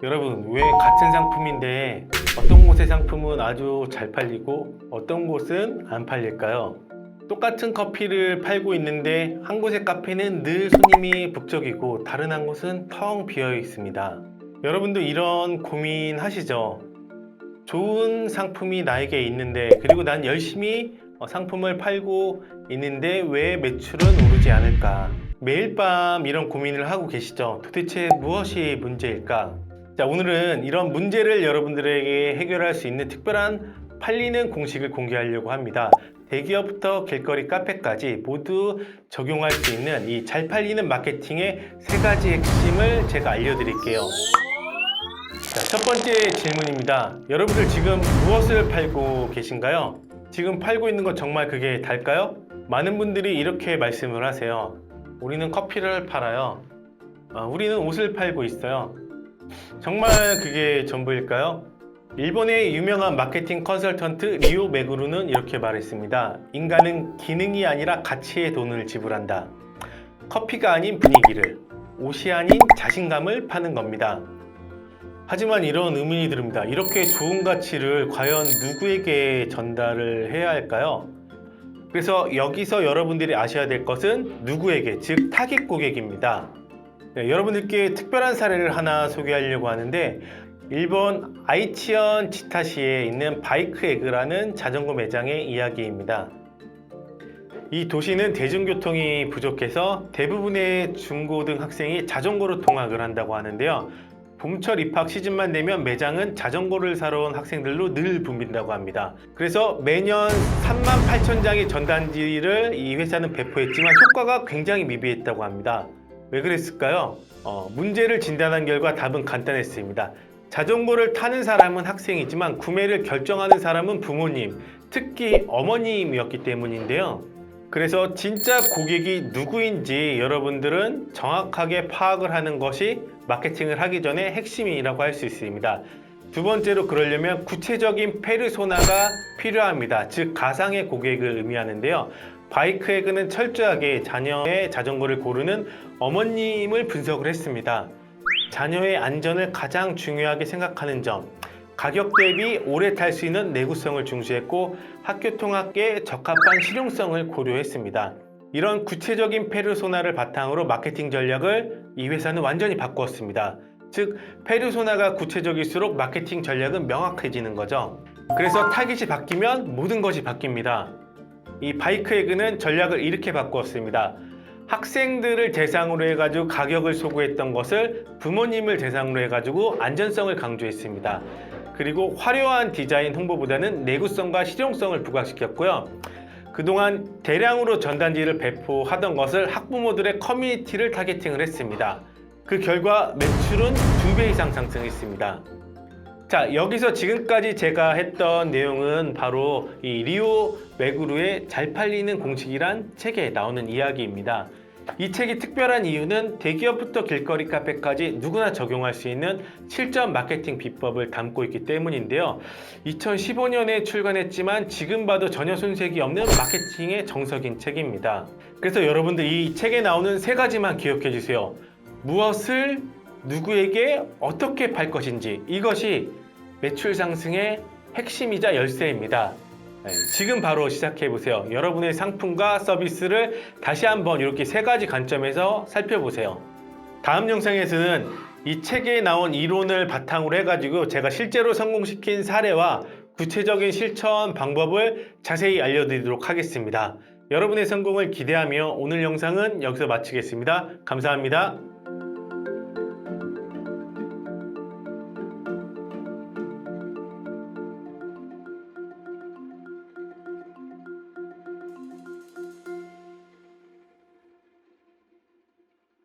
여러분, 왜 같은 상품인데 어떤 곳의 상품은 아주 잘 팔리고 어떤 곳은 안 팔릴까요? 똑같은 커피를 팔고 있는데 한 곳의 카페는 늘 손님이 북적이고 다른 한 곳은 텅 비어 있습니다. 여러분도 이런 고민 하시죠? 좋은 상품이 나에게 있는데 그리고 난 열심히 어, 상품을 팔고 있는데 왜 매출은 오르지 않을까? 매일 밤 이런 고민을 하고 계시죠? 도대체 무엇이 문제일까? 자, 오늘은 이런 문제를 여러분들에게 해결할 수 있는 특별한 팔리는 공식을 공개하려고 합니다. 대기업부터 길거리 카페까지 모두 적용할 수 있는 이 잘 팔리는 마케팅의 세 가지 핵심을 제가 알려드릴게요. 자, 첫 번째 질문입니다. 여러분들 지금 무엇을 팔고 계신가요? 지금 팔고 있는 것 정말 그게 달까요? 많은 분들이 이렇게 말씀을 하세요. 우리는 커피를 팔아요. 아, 우리는 옷을 팔고 있어요. 정말 그게 전부일까요? 일본의 유명한 마케팅 컨설턴트 리오 메구루는 이렇게 말했습니다. 인간은 기능이 아니라 가치에 돈을 지불한다. 커피가 아닌 분위기를, 옷이 아닌 자신감을 파는 겁니다. 하지만 이런 의문이 듭니다. 이렇게 좋은 가치를 과연 누구에게 전달을 해야 할까요? 그래서 여기서 여러분들이 아셔야 될 것은 누구에게, 즉 타깃 고객입니다. 네, 여러분들께 특별한 사례를 하나 소개하려고 하는데 일본 아이치현 치타시에 있는 바이크에그라는 자전거 매장의 이야기입니다. 이 도시는 대중교통이 부족해서 대부분의 중고등 학생이 자전거로 통학을 한다고 하는데요. 봄철 입학 시즌만 되면 매장은 자전거를 사러 온 학생들로 늘 붐빈다고 합니다. 그래서 매년 3만 8천 장의 전단지를 이 회사는 배포했지만 효과가 굉장히 미비했다고 합니다. 왜 그랬을까요? 어, 문제를 진단한 결과 답은 간단했습니다. 자전거를 타는 사람은 학생이지만 구매를 결정하는 사람은 부모님, 특히 어머님이었기 때문인데요. 그래서 진짜 고객이 누구인지 여러분들은 정확하게 파악을 하는 것이 마케팅을 하기 전에 핵심이라고 할 수 있습니다. 두 번째로 그러려면 구체적인 페르소나가 필요합니다. 즉 가상의 고객을 의미하는데요. 바이크에그는 철저하게 자녀의 자전거를 고르는 어머님을 분석을 했습니다. 자녀의 안전을 가장 중요하게 생각하는 점, 가격 대비 오래 탈 수 있는 내구성을 중시했고 학교 통학에 적합한 실용성을 고려했습니다. 이런 구체적인 페르소나를 바탕으로 마케팅 전략을 이 회사는 완전히 바꾸었습니다. 즉, 페르소나가 구체적일수록 마케팅 전략은 명확해지는 거죠. 그래서 타깃이 바뀌면 모든 것이 바뀝니다. 이 바이크 에그는 전략을 이렇게 바꾸었습니다. 학생들을 대상으로 해가지고 가격을 소구했던 것을 부모님을 대상으로 해가지고 안전성을 강조했습니다. 그리고 화려한 디자인 홍보보다는 내구성과 실용성을 부각시켰고요. 그동안 대량으로 전단지를 배포하던 것을 학부모들의 커뮤니티를 타겟팅을 했습니다. 그 결과 매출은 두 배 이상 상승했습니다. 자, 여기서 지금까지 제가 했던 내용은 바로 이 리오 메구루의 잘 팔리는 공식이란 책에 나오는 이야기입니다. 이 책이 특별한 이유는 대기업부터 길거리 카페까지 누구나 적용할 수 있는 실전 마케팅 비법을 담고 있기 때문인데요. 2015년에 출간했지만 지금 봐도 전혀 손색이 없는 마케팅의 정석인 책입니다. 그래서 여러분들 이 책에 나오는 세 가지만 기억해 주세요. 무엇을 누구에게 어떻게 팔 것인지 이것이 매출 상승의 핵심이자 열쇠입니다. 네, 지금 바로 시작해 보세요. 여러분의 상품과 서비스를 다시 한번 이렇게 세 가지 관점에서 살펴보세요. 다음 영상에서는 이 책에 나온 이론을 바탕으로 해가지고 제가 실제로 성공시킨 사례와 구체적인 실천 방법을 자세히 알려드리도록 하겠습니다. 여러분의 성공을 기대하며 오늘 영상은 여기서 마치겠습니다. 감사합니다.